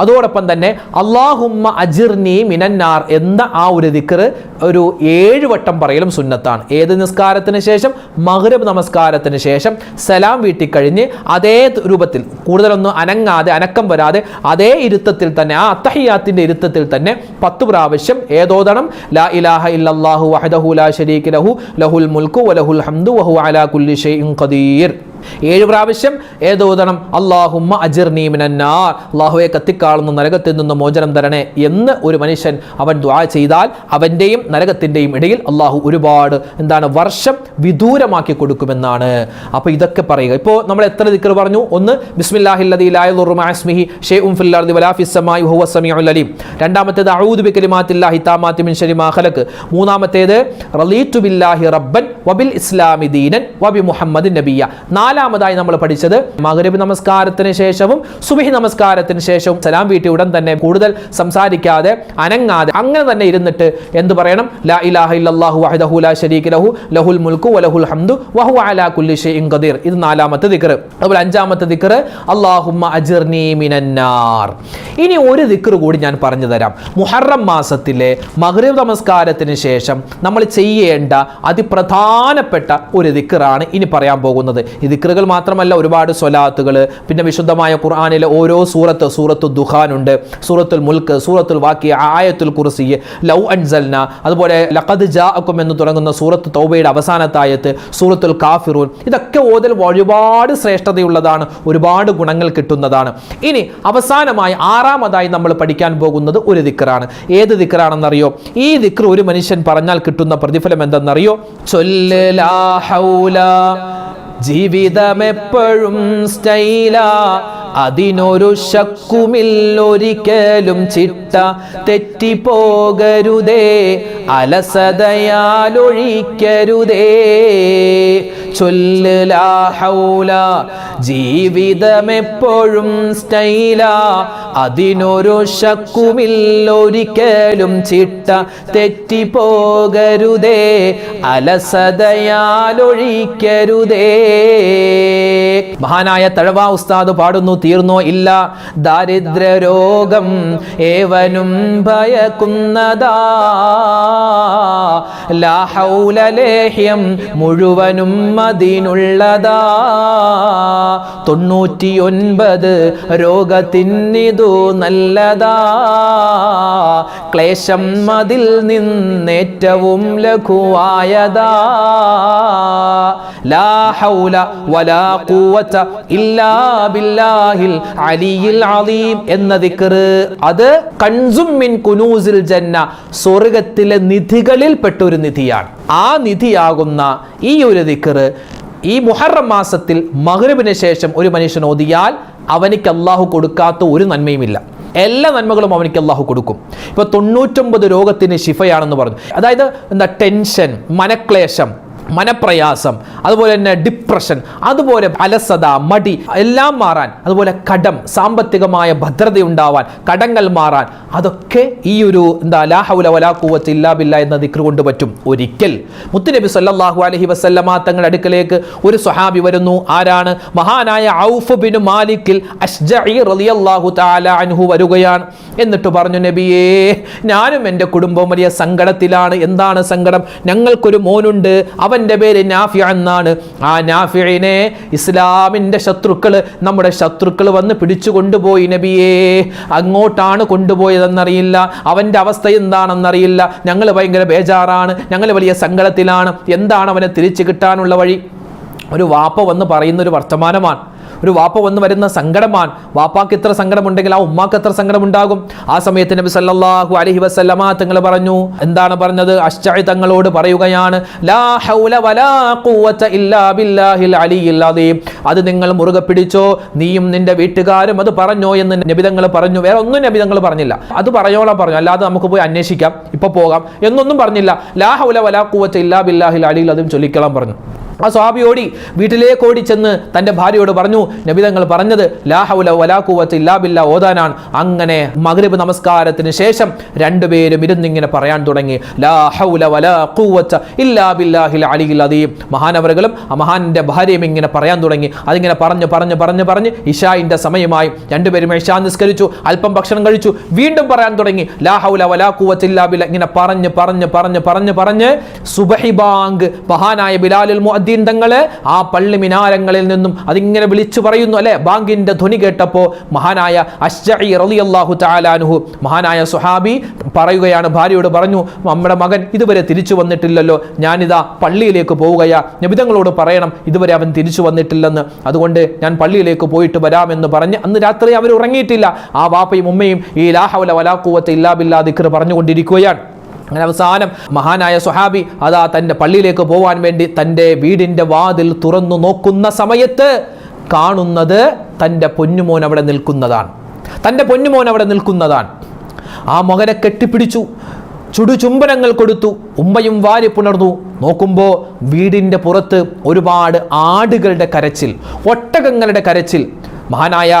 A: അതോടൊപ്പം തന്നെ അള്ളാഹുമ്മ അജിർനി മിനന്നാർ എന്ന ആ ഒരു ദിക്കർ ഒരു ഏഴ് വട്ടം പറയലും സുന്നത്താണ്. ഏത് നിസ്കാരത്തിന് ശേഷം? മഗ്രിബ് നമസ്കാരത്തിന് ശേഷം സലാം വീട്ടിക്കഴിഞ്ഞ് അതേ രൂപത്തിൽ കൂടുതലൊന്നും അനങ്ങാതെ അനക്കം വരാതെ അതേ ഇരുത്തത്തിൽ തന്നെ ആ അത്തഹിയാത്തിന്റെ ഇരുത്തത്തിൽ തന്നെ പത്ത് പ്രാവശ്യം ഏതോദണം ലാ ഇലാഹ ഇല്ലാഹു വഹദഹു ലാ ഷരീഖ് ലഹു ലഹുൽ മുൽക്കു വലഹുൽ ഹംദു വഹു അലാ കുല്ലി ഷൈഇൻ ഖദീർ ഏഴ് പ്രാവശ്യം ഏതോദണം അള്ളാഹുമ്മ അജിർ നീമിനാർ അള്ളാഹുവെ കത്തിക്കാളുന്ന നരകത്തിൽ നിന്ന് മോചനം തരണേ എന്ന് ഒരു മനുഷ്യൻ അവൻ ദ്വാ ചെയ്താൽ അവന്റെയും നരകത്തിന്റെയും ഇടയിൽ അള്ളാഹു ഒരുപാട് എന്താണ് വർഷം വിദൂരമാക്കി കൊടുക്കുമെന്നാണ്. അപ്പോൾ ഇതൊക്കെ പറയുക. ഇപ്പോൾ നമ്മൾ എത്ര ദിക്കർ പറഞ്ഞു? ഒന്ന് ബിസ്മില്ലാഹില്ലദിലായുറുമാസ്മിഹി ഷെയ്ഉം ഫില്ലാർദി വലാ ഫിസ്സമായി ഹുവ സമീഉൽ അലീം രണ്ടാമത്തേത് അഊദു ബികലിമാത്തില്ലാഹി താമാത്തി മിൻ ശരി മൂന്നാമത്തേത് റളീതു ബില്ലാഹി റബ്ബൻ വബിൽ ഇസ്ലാമി ദീനൻ വബി മുഹമ്മദ് നബിയ നാലാമതായി നമ്മൾ പഠിച്ചത് മഗ്രിബ് നമസ്കാരത്തിന് ശേഷവും സുബിഹി നമസ്കാരത്തിന് ശേഷവും സലാം വീട്ടി ഉടൻ തന്നെ കൂടുതൽ സംസാരിക്കാതെ അനങ്ങാതെ അങ്ങനെ തന്നെ ഇരുന്നിട്ട് എന്ത് പറയണം? ലാ ഇലാഹ ഇല്ലല്ലാഹു വഹദഹു ലാ ശരീക ലഹു ലഹുൽ മുൽക്കു വലഹുൽ ഹംദു വഹു അലാ കുല്ലി ഷൈഇൻ ഖദീർ. ഇത് നാലാമത്തെ ദിക്ർ അതുപോലെ അഞ്ചാമത്തെ ദിക്ർ അല്ലാഹുമ്മ അജിർനി മിനന്നാർ ഇനി ഒരു ദിക്ർ കൂടി ഞാൻ പറഞ്ഞു തരാം. മുഹറം മാസത്തിലെ മഗ്രിബ് നമസ്കാരത്തിന് ശേഷം നമ്മൾ ചെയ്യേണ്ട അതിപ്രധാനപ്പെട്ട ഒരു ദിക്റാണ് ഇനി പറയാൻ പോകുന്നത്. ഈ ദിക്റുകൾ മാത്രമല്ല ഒരുപാട് സ്വലാത്തുകൾ. പിന്നെ വിശുദ്ധമായ ഖുർആാനിലെ ഓരോ സൂറത്ത് സൂറത്തു ദുഹാനുണ്ട്. സൂറത്തുൽ മുൽക്ക് സൂറത്തുൽ വാക്കി ആയത്തുൽ കുർസി ലൗ അൻസൽന അതുപോലെ ലഖദ് ജാഅക്കും എന്ന് തുടങ്ങുന്ന സൂറത്ത് തൗബയുടെ അവസാനത്തായത്ത് സൂറത്തുൽ കാഫിറൂൻ. ഇതൊക്കെ ഓതൽ ഒരുപാട് ശ്രേഷ്ഠതയുള്ളതാണ് ഒരുപാട് ഗുണങ്ങൾ കിട്ടുന്നതാണ്. ഇനി അവസാനമായി ആറാമതായി നമ്മൾ പഠിക്കാൻ പോകുന്നത് ഒരു ദിക്റാണ്. ഏത് ദിക്റാണെന്നറിയോ? ഈ ദിക്ർ ഒരു മനുഷ്യൻ പറഞ്ഞാൽ കിട്ടുന്ന പ്രതിഫലം എന്തെന്നറിയോ? ചൊല്ലാ ജീവിതമെപ്പോഴും സ്റ്റൈല. അതിനൊരു ശക്കുമില്ലൊരിക്കലും ചിട്ട. തെറ്റിപ്പോകരുതേ അലസതയാലൊഴിക്കരുതേ. ചൊല്ല് ലാ ഹൗല ജീവിതമെപ്പോഴും സ്റ്റൈല. അതിനൊരു ശക്കുമില്ലൊരിക്കലും ചിട്ട തെറ്റിപ്പോകരുതേ അലസതയാലൊഴിക്കരുതേ. മഹാനായ തഴവ ഉസ്താദ് പാടുന്നു തീർന്നോ? ഇല്ല. ദാരിദ്ര്യ രോഗം ഏവനും ഭയക്കുന്നതാ. മുഴുവനും അതിനുള്ളതാ. തൊണ്ണൂറ്റിയൊൻപത് രോഗത്തിനിതു നല്ലതാ. ക്ലേശം അതിൽ നിന്നേറ്റവും ലഘുവായതാ. ലാ ഹൗല വലാ ഖുവത ഇല്ലാ ബില്ലാഹിൽ അലിയിൽ അലീം എന്ന ദിക്ർ അത് കൺസും മിൻ കുനൂസിൽ ജന്ന സ്വർഗത്തിലെ നിധികളിൽ പെട്ട ഒരു നിധിയാണ്. ആ നിധിയാകുന്ന ഈ ഒരു ദിക്ർ ഈ മുഹറം മാസത്തിൽ മഗ്രിബിന് ശേഷം ഒരു മനുഷ്യൻ ഓതിയാൽ അവനിക്ക് അള്ളാഹു കൊടുക്കാത്ത ഒരു നന്മയുമില്ല. എല്ലാ നന്മകളും അവനിക്ക് അള്ളാഹു കൊടുക്കും. ഇപ്പോൾ തൊണ്ണൂറ്റൊമ്പത് രോഗത്തിന് ശിഫയാണെന്ന് പറഞ്ഞു. അതായത് എന്താ? ടെൻഷൻ മനക്ലേശം മനപ്രയാസം അതുപോലെ തന്നെ ഡിപ്രഷൻ അതുപോലെ അലസത മടി എല്ലാം മാറാൻ അതുപോലെ കടം സാമ്പത്തികമായ ഭദ്രത ഉണ്ടാവാൻ കടങ്ങൾ മാറാൻ അതൊക്കെ ഈ ഒരു എന്താ ലാഹൗല വലാ ഇല്ലാബില്ല ഇല്ലാ ബില്ല എന്ന ദിക്ർ കൊണ്ട് പറ്റും ഒരിക്കൽ. മുത്തുനബി സല്ലാഹു അലഹി വസല്ലമ തങ്ങളുടെ അടുക്കലേക്ക് ഒരു സ്വഹാബി വരുന്നു. ആരാണ്? മഹാനായ ഔഫ് ബിൻ മാലിക്കിൽ റളിയല്ലാഹു തആല അൻഹു വരികയാണ്. എന്നിട്ട് പറഞ്ഞു നബിയേ ഞാനും എന്റെ കുടുംബം വലിയ സങ്കടത്തിലാണ്. എന്താണ് സങ്കടം? ഞങ്ങൾക്കൊരു മോനുണ്ട്. അവന്റെ പേര് നാഫി എന്നാണ്. ആ നാഫിനെ ഇസ്ലാമിന്റെ ശത്രുക്കൾ നമ്മുടെ ശത്രുക്കൾ വന്ന് പിടിച്ചു കൊണ്ടുപോയി നബിയേ. അങ്ങോട്ടാണ് കൊണ്ടുപോയതെന്നറിയില്ല. അവന്റെ അവസ്ഥ എന്താണെന്നറിയില്ല. ഞങ്ങൾ ഭയങ്കര ബേജാറാണ്. ഞങ്ങൾ വലിയ സങ്കടത്തിലാണ്. എന്താണ് അവനെ തിരിച്ചു കിട്ടാനുള്ള വഴി? ഒരു വാപ്പ വന്ന് പറയുന്ന ഒരു വർത്തമാനമാണ്. ഒരു വാപ്പ വന്നു വരുന്ന സങ്കടമാണ്. വാപ്പാക്ക് എത്ര സങ്കടമുണ്ടെങ്കിൽ ആ ഉമ്മാക്ക് എത്ര സങ്കടമുണ്ടാകും? ആ സമയത്ത് നബി സല്ലാഹു അലഹി വസല്ലമ തങ്ങൾ പറഞ്ഞു എന്താണ് പറഞ്ഞത്? അശ്ചായി തങ്ങളോട് പറയുകയാണ് അത് നിങ്ങൾ മുറുകെ പിടിച്ചോ? നീയും നിന്റെ വീട്ടുകാരും അത് പറഞ്ഞോ എന്ന് നബിതങ്ങൾ പറഞ്ഞു. വേറെ ഒന്നും നബിതങ്ങൾ പറഞ്ഞില്ല. അത് പറയോളാം പറഞ്ഞു. അല്ലാതെ നമുക്ക് പോയി അന്വേഷിക്കാം. ഇപ്പൊ പോകാം. എന്നൊന്നും പറഞ്ഞില്ല. ലാ ഹൗല വലാ ഖുവത ഇല്ലാ ബില്ലാഹിൽ അലിയിൽ അതും ചൊല്ലിക്കളം പറഞ്ഞു. ആ സ്വാബി ഓടി വീട്ടിലേക്ക് ഓടി ചെന്ന് തന്റെ ഭാര്യയോട് പറഞ്ഞു നബിതങ്ങൾ പറഞ്ഞത് ലാഹൗല വലാക്കൂവത്ത് ഇല്ലാബില്ല ഓതാനാണ്. അങ്ങനെ മഗ്രിബ് നമസ്കാരത്തിന് ശേഷം രണ്ടുപേരും ഇരുന്നിങ്ങനെ പറയാൻ തുടങ്ങി ലാഹൗല ഇല്ലാ ഇല്ലാബില്ലാഹിൽ അലിയിൽ അദീം. മഹാനവറുകളും ആ മഹാന്റെ ഭാര്യയും ഇങ്ങനെ പറയാൻ തുടങ്ങി. അതിങ്ങനെ പറഞ്ഞു പറഞ്ഞു പറഞ്ഞു പറഞ്ഞ് ഇഷായിന്റെ സമയമായി. രണ്ടുപേരും ഇഷാ നിസ്കരിച്ചു അല്പം ഭക്ഷണം കഴിച്ചു വീണ്ടും പറയാൻ തുടങ്ങി ലാഹൗല വലാക്കൂവത്ത് ഇല്ലാബില്ല ഇങ്ങനെ പറഞ്ഞ് പറഞ്ഞ് പറഞ്ഞ് പറഞ്ഞ് പറഞ്ഞ് സുബഹിബാങ് മഹാനായ ബിലാലുൽ മുഅദ്ദീൻ തങ്ങൾ ആ പള്ളി മിനാരങ്ങളിൽ നിന്നും അതിങ്ങനെ വിളിച്ചു പറയുന്നു അല്ലെ? ബാങ്കിന്റെ ധ്വനി കേട്ടപ്പോൾ മഹാനായ അശ്ജഇ റളിയല്ലാഹു താലാനുഹു മഹാനായ സുഹാബി പറയുകയാണ് ഭാര്യയോട് പറഞ്ഞു നമ്മുടെ മകൻ ഇതുവരെ തിരിച്ചു വന്നിട്ടില്ലല്ലോ ഞാനിതാ പള്ളിയിലേക്ക് പോവുകയാ. നിബിതങ്ങളോട് പറയണം ഇതുവരെ അവൻ തിരിച്ചു വന്നിട്ടില്ലെന്ന്. അതുകൊണ്ട് ഞാൻ പള്ളിയിലേക്ക് പോയിട്ട് വരാമെന്ന് പറഞ്ഞ് അന്ന് രാത്രി അവർ ഉറങ്ങിയിട്ടില്ല. ആ വാപ്പയും ഉമ്മയും ഈ ലാഹവല വലാക്കൂവത്തെ ഇല്ലാ ദിക്കർ പറഞ്ഞുകൊണ്ടിരിക്കുകയാണ്. അങ്ങനെ അവസാനം മഹാനായ സുഹാബി അതാ തന്റെ പള്ളിയിലേക്ക് പോകാൻ വേണ്ടി തന്റെ വീടിന്റെ വാതിൽ തുറന്നു നോക്കുന്ന സമയത്ത് കാണുന്നത് തന്റെ പൊന്നുമോൻ അവിടെ നിൽക്കുന്നതാണ്. തന്റെ പൊന്നുമോൻ അവിടെ നിൽക്കുന്നതാണ്. ആ മകനെ കെട്ടിപ്പിടിച്ചു ചുടുചുംബനങ്ങൾ കൊടുത്തു ഉമ്മയും വാരി പുണർന്നു. നോക്കുമ്പോൾ വീടിന്റെ പുറത്ത് ഒരുപാട് ആടുകളുടെ കരച്ചിൽ ഒട്ടകങ്ങളുടെ കരച്ചിൽ മഹാനായ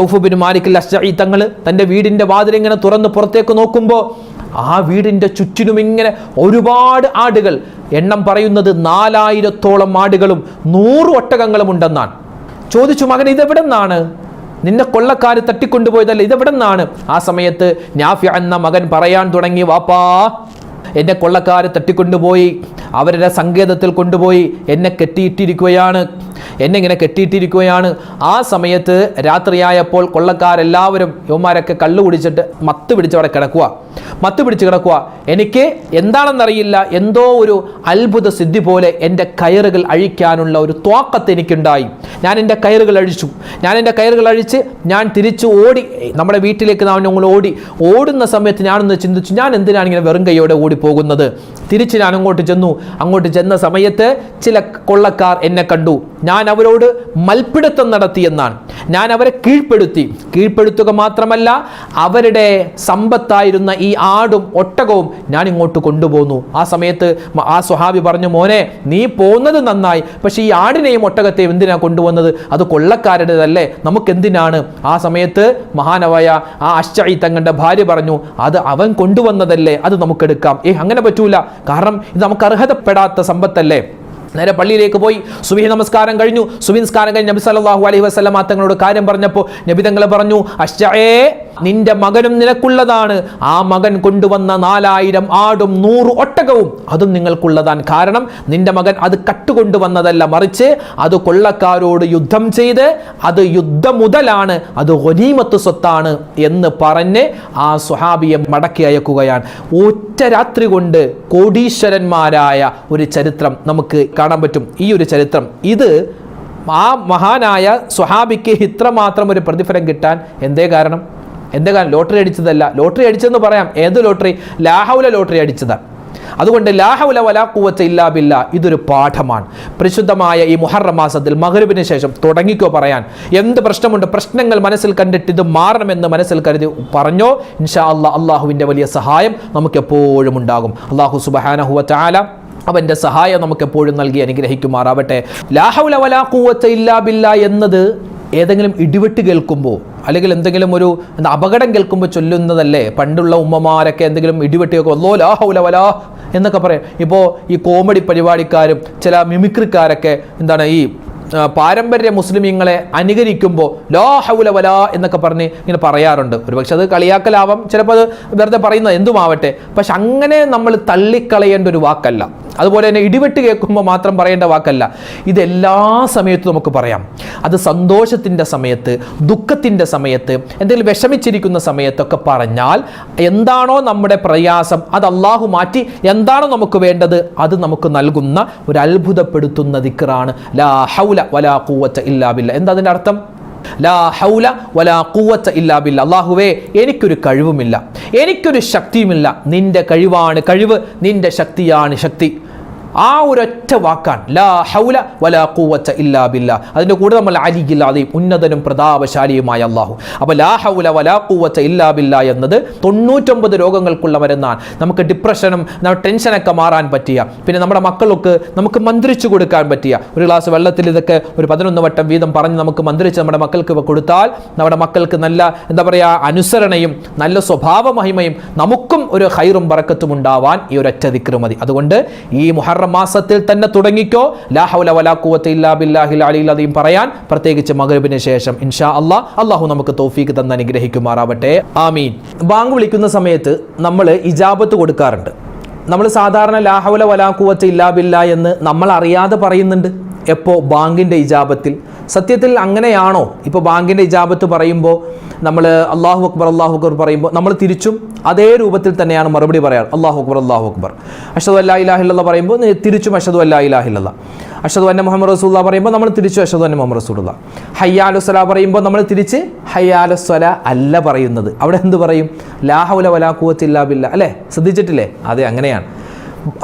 A: ഔഫ് ബിൻ മാലിക് അശ്ചഈ തങ്ങൾ തന്റെ വീടിന്റെ വാതിലിങ്ങനെ തുറന്ന് പുറത്തേക്ക് നോക്കുമ്പോൾ ആ വീടിന്റെ ചുറ്റിനും ഇങ്ങനെ ഒരുപാട് ആടുകൾ എണ്ണം പറയുന്നത് നാലായിരത്തോളം ആടുകളും നൂറ് ഒട്ടകങ്ങളും ഉണ്ടെന്നാണ്. ചോദിച്ചു മകൻ ഇതെവിടെ നിന്നാണ്? നിന്നെ കൊള്ളക്കാർ തട്ടിക്കൊണ്ടുപോയതല്ല ഇതെവിടെ നിന്നാണ്? ആ സമയത്ത് ഞാഫി എന്ന മകൻ പറയാൻ തുടങ്ങി വാപ്പാ എന്നെ കൊള്ളക്കാർ തട്ടിക്കൊണ്ടുപോയി അവരുടെ സങ്കേതത്തിൽ കൊണ്ടുപോയി എന്നെ കെട്ടിയിട്ടിരിക്കുകയാണ്. എന്നെ ഇങ്ങനെ കെട്ടിയിട്ടിരിക്കുകയാണ്? ആ സമയത്ത് രാത്രിയായപ്പോൾ കൊള്ളക്കാരെല്ലാവരും യുവമാരൊക്കെ കള്ളു കുടിച്ചിട്ട് മത്ത് പിടിച്ച് അവിടെ കിടക്കുക മത്ത് പിടിച്ച് കിടക്കുക എനിക്ക് എന്താണെന്നറിയില്ല. എന്തോ ഒരു അത്ഭുത സിദ്ധി പോലെ എന്റെ കയറുകൾ അഴിക്കാനുള്ള ഒരു തോക്കത്ത് എനിക്കുണ്ടായി. ഞാൻ എന്റെ കയറുകൾ അഴിച്ചു. ഞാൻ എന്റെ കയറുകൾ അഴിച്ച് ഞാൻ തിരിച്ചു ഓടി നമ്മുടെ വീട്ടിലേക്ക് നാം ഞങ്ങൾ ഓടി ഓടുന്ന സമയത്ത് ഞാനൊന്ന് ചിന്തിച്ചു ഞാൻ എന്തിനാണ് ഇങ്ങനെ വെറും കൈയോടെ ഓടി പോകുന്നത് തിരിച്ച് ഞാൻ അങ്ങോട്ട് ചെന്നു. അങ്ങോട്ട് ചെന്ന സമയത്ത് ചില കൊള്ളക്കാർ എന്നെ കണ്ടു. ഞാൻ അവരോട് മൽപ്പിടുത്തം നടത്തിയെന്നാണ് ഞാൻ അവരെ കീഴ്പ്പെടുത്തി. കീഴ്പ്പെടുത്തുക മാത്രമല്ല അവരുടെ സമ്പത്തായിരുന്ന ഈ ആടും ഒട്ടകവും ഞാൻ ഇങ്ങോട്ട് കൊണ്ടുപോകുന്നു ആ സമയത്ത് ആ സ്വഹാബി പറഞ്ഞു മോനെ നീ പോകുന്നത് നന്നായി. പക്ഷേ ഈ ആടിനെയും ഒട്ടകത്തെയും എന്തിനാ കൊണ്ടുവന്നത്? അത് കൊള്ളക്കാരുടേതല്ലേ. നമുക്കെന്തിനാണ്? ആ സമയത്ത് മഹാനവായ ആ അശ്ചായി തങ്ങളുടെ ഭാര്യ പറഞ്ഞു അത് അവൻ കൊണ്ടുവന്നതല്ലേ. അത് നമുക്കെടുക്കാം. ഏ അങ്ങനെ പറ്റൂല. കാരണം ഇത് നമുക്ക് അർഹതപ്പെടാത്ത സമ്പത്തല്ലേ. നേരെ പള്ളിയിലേക്ക് പോയി. സുബിഹി നമസ്കാരം കഴിഞ്ഞു. സുബി നമസ്കാരം കഴിഞ്ഞ് നബി സല്ലാഹു അലൈഹി വസല്ലം തങ്ങളോട് കാര്യം പറഞ്ഞപ്പോൾ നബി തങ്ങളെ പറഞ്ഞു അശ്ചയേ നിന്റെ മകനും നിനക്കുള്ളതാണ്. ആ മകൻ കൊണ്ടുവന്ന നാലായിരം ആടും നൂറ് ഒട്ടകവും അതും നിങ്ങൾക്കുള്ളതാണ് കാരണം. നിന്റെ മകൻ അത് കട്ടുകൊണ്ടുവന്നതല്ല. മറിച്ച് അത് കൊള്ളക്കാരോട് യുദ്ധം ചെയ്ത് അത് യുദ്ധം മുതലാണ്. അത് ഒനീമത്ത് സ്വത്താണ് എന്ന് പറഞ്ഞ് ആ സുഹാബിയെ മടക്കി അയക്കുകയാണ്. ഒറ്റ രാത്രി കൊണ്ട് കോടീശ്വരന്മാരായ ഒരു ചരിത്രം നമുക്ക് കാണാൻ പറ്റും. ഈ ഒരു ചരിത്രം. ഇത് ആ മഹാനായ സ്വഹാബിക്ക് ഇത്രമാത്രം ഒരു പ്രതിഫലം കിട്ടാൻ എന്തേ കാരണം? എന്തേ കാരണം ലോട്ടറി അടിച്ചതല്ല. ലോട്ടറി അടിച്ചതെന്ന് പറയാം. ഏത് ലോട്ടറി? ലാഹൗല ലോട്ടറി അടിച്ചതാണ് അതുകൊണ്ട് ലാഹൗല വലാ കൂവച്ച ഇല്ലാ ബില്ല ഇതൊരു പാഠമാണ്. പരിശുദ്ധമായ ഈ മുഹറം മാസത്തിൽ മഹരുവിന് ശേഷം തുടങ്ങിക്കോ പറയാൻ. എന്ത് പ്രശ്നമുണ്ട്? പ്രശ്നങ്ങൾ മനസ്സിൽ കണ്ടിട്ട് ഇത് മാറണമെന്ന് മനസ്സിൽ കരുതി പറഞ്ഞോ? ഇൻഷാ അല്ലാ അള്ളാഹുവിന്റെ വലിയ സഹായം നമുക്ക് എപ്പോഴും ഉണ്ടാകും. അള്ളാഹു സുബഹാനഹുവ ചാല അവന്റെ സഹായം നമുക്ക് എപ്പോഴും നൽകി അനുഗ്രഹിക്കുമാറാവട്ടെ. ലാഹൗല വലാ കൂവച്ച ഇല്ലാ ബില്ല എന്നത് ഏതെങ്കിലും ഇടിവെട്ട് കേൾക്കുമ്പോൾ അല്ലെങ്കിൽ എന്തെങ്കിലും ഒരു എന്താ അപകടം കേൾക്കുമ്പോൾ ചൊല്ലുന്നതല്ലേ? പണ്ടുള്ള ഉമ്മമാരൊക്കെ എന്തെങ്കിലും ഇടിവെട്ട് അല്ലോ ലാ ഹൗല വലാ എന്നൊക്കെ പറയാം. ഇപ്പോൾ ഈ കോമഡി പരിപാടിക്കാരും ചില മിമിക്രിക്കാരൊക്കെ എന്താണ് ഈ പാരമ്പര്യ മുസ്ലിമീങ്ങളെ അനുകരിക്കുമ്പോൾ ലോ ഹൗല വലാ എന്നൊക്കെ പറഞ്ഞ് ഇങ്ങനെ പറയാറുണ്ട്. ഒരുപക്ഷെ അത് കളിയാക്കലാവാം. ചിലപ്പോൾ അത് വെറുതെ പറയുന്നത് എന്തുമാവട്ടെ. പക്ഷെ അങ്ങനെ നമ്മൾ തള്ളിക്കളയേണ്ട ഒരു വാക്കല്ല. അതുപോലെ തന്നെ ഇടിവെട്ട് കേൾക്കുമ്പോൾ മാത്രം പറയേണ്ട വാക്കല്ല. ഇതെല്ലാ സമയത്തും നമുക്ക് പറയാം. അത് സന്തോഷത്തിന്റെ സമയത്ത് ദുഃഖത്തിന്റെ സമയത്ത് എന്തെങ്കിലും വിഷമിച്ചിരിക്കുന്ന സമയത്തൊക്കെ പറഞ്ഞാൽ എന്താണോ നമ്മുടെ പ്രയാസം അത് അള്ളാഹു മാറ്റി എന്താണോ നമുക്ക് വേണ്ടത് അത് നമുക്ക് നൽകുന്ന ഒരു അത്ഭുതപ്പെടുത്തുന്ന ദിക്കറാണ് ലാ ഹൗല വലാ കൂവച്ച ഇല്ലാ ബില്ല. എന്താ അതിന്റെ അർത്ഥം? ലാ ഹൗല വലാ കൂവച്ച ഇല്ലാ ബില്ല. അള്ളാഹുവേ എനിക്കൊരു കഴിവുമില്ല. എനിക്കൊരു ശക്തിയുമില്ല. നിന്റെ കഴിവാണ് കഴിവ് നിന്റെ ശക്തിയാണ് ശക്തി. ആ ഒരൊറ്റ വാക്കാണ്. ലാ ഹൗല വലാ ഖുവത്ത ഇല്ലാ ബില്ലാ. അതിന്റെ കൂടെ നമ്മൾ അലിയില്ലാതെയും ഉന്നതനും പ്രതാപശാലിയുമായ അള്ളാഹു അപ്പോൾ ലാ ഹൗല വലാ ഖുവത്ത ഇല്ലാ ബില്ലാ എന്നത് തൊണ്ണൂറ്റൊമ്പത് രോഗങ്ങൾക്കുള്ള മരുന്നാണ്. നമുക്ക് ഡിപ്രഷനും ടെൻഷനൊക്കെ മാറാൻ പറ്റിയ. പിന്നെ നമ്മുടെ മക്കൾക്ക് നമുക്ക് മന്ത്രിച്ചു കൊടുക്കാൻ പറ്റിയ. ഒരു ഗ്ലാസ് വെള്ളത്തിൽ ഇതൊക്കെ ഒരു പതിനൊന്ന് വട്ടം വീതം പറഞ്ഞ് നമുക്ക് മന്ത്രിച്ച് നമ്മുടെ മക്കൾക്ക് കൊടുത്താൽ നമ്മുടെ മക്കൾക്ക് നല്ല എന്താ പറയുക അനുസരണയും നല്ല സ്വഭാവ മഹിമയും നമുക്കും ഒരു ഹൈറും പറക്കത്തും ഉണ്ടാവാൻ ഈ ഒരൊറ്റ ദിക്ർ മതി. അതുകൊണ്ട് ഈ മാസത്തിൽ തന്നെ തുടങ്ങിക്കോ? ലാഹൗല ഇല്ലാ ബില്ലാഹിൽ പറയാൻ പ്രത്യേകിച്ച് മഗ്രിബിന് ശേഷം ഇൻഷാ അല്ലാ അള്ളാഹു നമുക്ക് തോഫീക്ക് തന്ന് അനുഗ്രഹിക്കുമാറാവട്ടെ. ആമീൻ. ബാങ്ക് വിളിക്കുന്ന സമയത്ത് നമ്മൾ ഇജാബത്ത് കൊടുക്കാറുണ്ട്. നമ്മൾ സാധാരണ ലാഹവല വലാ ഖുവത്ത ഇല്ലാ ബില്ലാ എന്ന് നമ്മൾ അറിയാതെ പറയുന്നുണ്ട്. എപ്പോൾ ബാങ്കിന്റെ ഇജാബത്തിൽ. സത്യത്തിൽ അങ്ങനെയാണോ? ഇപ്പോൾ ബാങ്കിന്റെ ഇജാബത്ത് പറയുമ്പോൾ നമ്മൾ അള്ളാഹു അക്ബർ അള്ളാഹു അക്ബർ പറയുമ്പോൾ നമ്മൾ തിരിച്ചും അതേ രൂപത്തിൽ തന്നെയാണ് മറുപടി പറയാറ്. അള്ളാഹു അക്ബർ അള്ളാഹു അക്ബർ. അഷദ് അല്ലാ ഇലാഹില്ല പറയുമ്പോൾ തിരിച്ചും അഷദ് അല്ലാ ഇലാഹില്ല അഷദു അന്ന മുഹമ്മദ് റസൂല്ല പറയുമ്പോൾ നമ്മൾ തിരിച്ചു അഷദ് അന്ന മുഹമ്മദ് റസൂല്ല ഹയ്യാലുസ്വല പറയുമ്പോൾ നമ്മൾ തിരിച്ച് ഹയ്യാലുസ്വല അല്ല പറയുന്നത്. അവിടെ എന്ത് പറയും? ലാഹുല വലാ കൂവത്തില്ലാ ബില്ല. അല്ലേ? ശ്രദ്ധിച്ചിട്ടില്ലേ? അതെ അങ്ങനെയാണ്.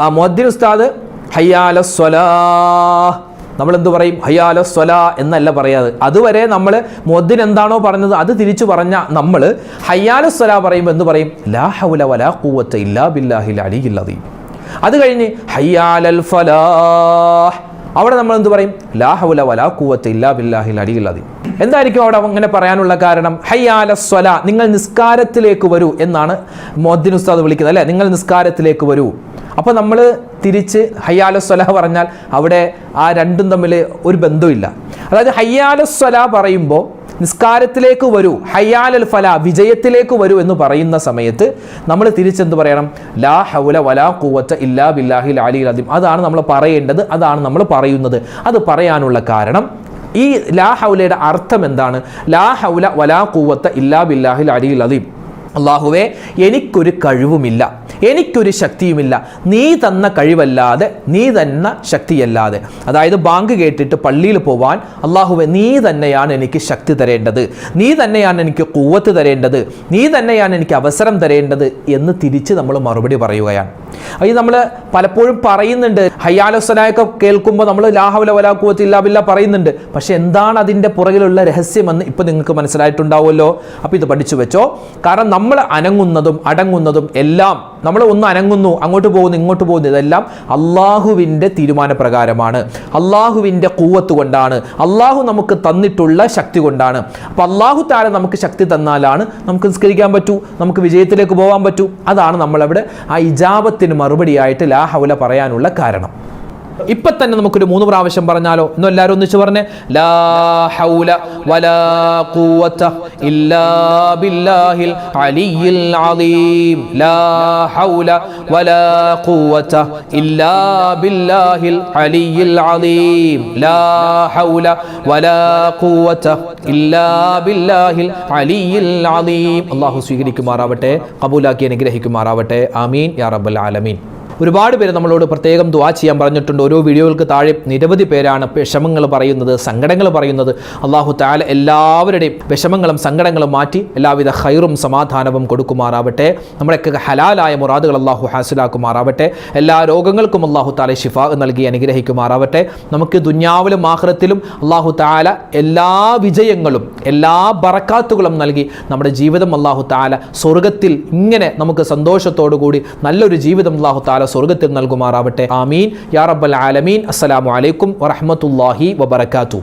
A: ആ മുദ്ദിൻ ഉസ്താദ് ഹയ്യാലസ്വലാ നമ്മൾ എന്ത് പറയും? ഹയ്യാലോ സ്വല എന്നല്ല പറയാതെ അതുവരെ നമ്മൾ മൊദ്ദിൻ എന്താണോ പറഞ്ഞത് അത് തിരിച്ചു പറഞ്ഞ നമ്മൾ ഹയ്യാലോ സ്വല പറയുമ്പോൾ എന്ത് പറയും? ലാ ഹൗല വലാ ഖുവത്ത ഇല്ലാ ബില്ലാഹിൽ അലിയിൽ അദീം. അത് കഴിഞ്ഞ് ഹയ്യാലൽ ഫലാഹ് അവിടെ നമ്മൾ എന്ത് പറയും? ലാഹുല വലാ കൂവത്ത് ഇല്ലാ ബില്ലാഹിൽ അടിയില്ലാതെ എന്തായിരിക്കും അവിടെ അങ്ങനെ പറയാനുള്ള കാരണം? ഹയ്യാല സ്വല നിങ്ങൾ നിസ്കാരത്തിലേക്ക് വരൂ എന്നാണ് മൊദ്ദിൻ ഉസ്താദ് വിളിക്കുന്നത് അല്ലേ? നിങ്ങൾ നിസ്കാരത്തിലേക്ക് വരൂ. അപ്പോൾ നമ്മൾ തിരിച്ച് ഹയ്യാല സ്വല പറഞ്ഞാൽ അവിടെ ആ രണ്ടും തമ്മിൽ ഒരു ബന്ധമില്ല അതായത് ഹയ്യാല സ്വല പറയുമ്പോൾ നിസ്കാരത്തിലേക്ക് വരൂ ഹയ്യാലൽ ഫല വിജയത്തിലേക്ക് വരൂ എന്ന് പറയുന്ന സമയത്ത് നമ്മൾ തിരിച്ചെന്ത് പറയണം? ലാ ഹൗല വലാ കൂവറ്റ ഇല്ലാ ബില്ലാഹിൽ അലി അദിം. അതാണ് നമ്മൾ പറയേണ്ടത് അതാണ് നമ്മൾ പറയുന്നത്. അത് പറയാനുള്ള കാരണം ഈ ലാ ഹൗലയുടെ അർത്ഥം എന്താണ്? ലാ ഹൗല വലാ കൂവത്ത ഇല്ലാ ബില്ലാഹിൽ അലി അദീം. അള്ളാഹുവേ എനിക്കൊരു കഴിവുമില്ല. എനിക്കൊരു ശക്തിയുമില്ല. നീ തന്ന കഴിവല്ലാതെ നീ തന്ന ശക്തിയല്ലാതെ. അതായത് ബാങ്ക് കേട്ടിട്ട് പള്ളിയിൽ പോവാൻ അള്ളാഹുവെ നീ തന്നെയാണ് എനിക്ക് ശക്തി തരേണ്ടത്. നീ തന്നെയാണ് എനിക്ക് കൂവത്ത് തരേണ്ടത്. നീ തന്നെയാണ് എനിക്ക് അവസരം തരേണ്ടത് എന്ന് തിരിച്ച് നമ്മൾ മറുപടി പറയുകയാണ്. അത് നമ്മൾ പലപ്പോഴും പറയുന്നുണ്ട്. ഹയ്യാലൊസനായൊക്കെ കേൾക്കുമ്പോൾ നമ്മൾ ലാഹവല വല കൂവത്ത് ഇല്ലാവില്ല പറയുന്നുണ്ട്. പക്ഷെ എന്താണ് അതിന്റെ പുറകിലുള്ള രഹസ്യമെന്ന് ഇപ്പം നിങ്ങൾക്ക് മനസ്സിലായിട്ടുണ്ടാവുമല്ലോ. അപ്പോൾ ഇത് പഠിച്ചു വെച്ചോ. കാരണം നമ്മൾ അനങ്ങുന്നതും അടങ്ങുന്നതും എല്ലാം നമ്മൾ ഒന്ന് അനങ്ങുന്നു അങ്ങോട്ട് പോകുന്നു ഇങ്ങോട്ട് പോകുന്നു ഇതെല്ലാം അള്ളാഹുവിന്റെ തീരുമാനപ്രകാരമാണ്. അള്ളാഹുവിന്റെ കൂവത്ത് കൊണ്ടാണ്. അള്ളാഹു നമുക്ക് തന്നിട്ടുള്ള ശക്തി കൊണ്ടാണ്. അപ്പോൾ അള്ളാഹു താരം നമുക്ക് ശക്തി തന്നാലാണ് നമുക്ക് നിസ്കരിക്കാൻ പറ്റൂ നമുക്ക് വിജയത്തിലേക്ക് പോകാൻ പറ്റൂ. അതാണ് നമ്മളവിടെ ആ ഇജാബത്തിന് മറുപടിയായിട്ട് ലാ ഹൗല പറയാനുള്ള കാരണം. ഇപ്പൊ തന്നെ നമുക്കൊരു മൂന്ന് പ്രാവശ്യം പറഞ്ഞാലോ? ഇന്നും എല്ലാവരും ഒന്നിച്ച് പറഞ്ഞേ. ലാ ഹൗല വലാ ഖുവത ഇല്ലാ ബില്ലാഹിൽ അലീം ലാ ഹൗല വലാ ഖുവത ഇല്ലാ ബില്ലാഹിൽ അലീം ലാ ഹൗല വലാ ഖുവത ഇല്ലാ ബില്ലാഹിൽ അലീം അള്ളാഹു സ്വീകരിക്കുമാറാവട്ടെ കബൂലാക്കി അനുഗ്രഹിക്കുമാറാവട്ടെ. ആമീൻ. യാ റബ്ബൽ ആലമീൻ. ഒരുപാട് പേര് നമ്മളോട് പ്രത്യേകം ദുവാ ചെയ്യാൻ പറഞ്ഞിട്ടുണ്ട്. ഓരോ വീഡിയോകൾക്ക് താഴെ നിരവധി പേരാണ് വിഷമങ്ങൾ പറയുന്നത് സങ്കടങ്ങൾ പറയുന്നത്. അള്ളാഹു താല എല്ലാവരുടെയും വിഷമങ്ങളും സങ്കടങ്ങളും മാറ്റി എല്ലാവിധ ഹൈറും സമാധാനവും കൊടുക്കുമാറാവട്ടെ. നമ്മുടെയൊക്കെ ഹലാലായ മുറാദുകൾ അള്ളാഹു ഹാസിലാക്കുമാറാവട്ടെ. എല്ലാ രോഗങ്ങൾക്കും അള്ളാഹു താല ഷിഫ നൽകി അനുഗ്രഹിക്കുമാറാവട്ടെ. നമുക്ക് ദുന്യാവിലും ആഹ്റത്തിലും അള്ളാഹു താല എല്ലാ വിജയങ്ങളും എല്ലാ ബറക്കാത്തുകളും നൽകി നമ്മുടെ ജീവിതം അള്ളാഹു താല സ്വർഗത്തിൽ ഇങ്ങനെ നമുക്ക് സന്തോഷത്തോടു കൂടി നല്ലൊരു ജീവിതം അള്ളാഹു താല സ്വർഗത്തിൽ നൽകുമാറാവട്ടെ. ആമീൻ. യാ റബ്ബൽ ആലമീൻ. അസ്സലാമു അലൈക്കും വറഹ്മത്തുള്ളാഹി വബറകാതുഹു.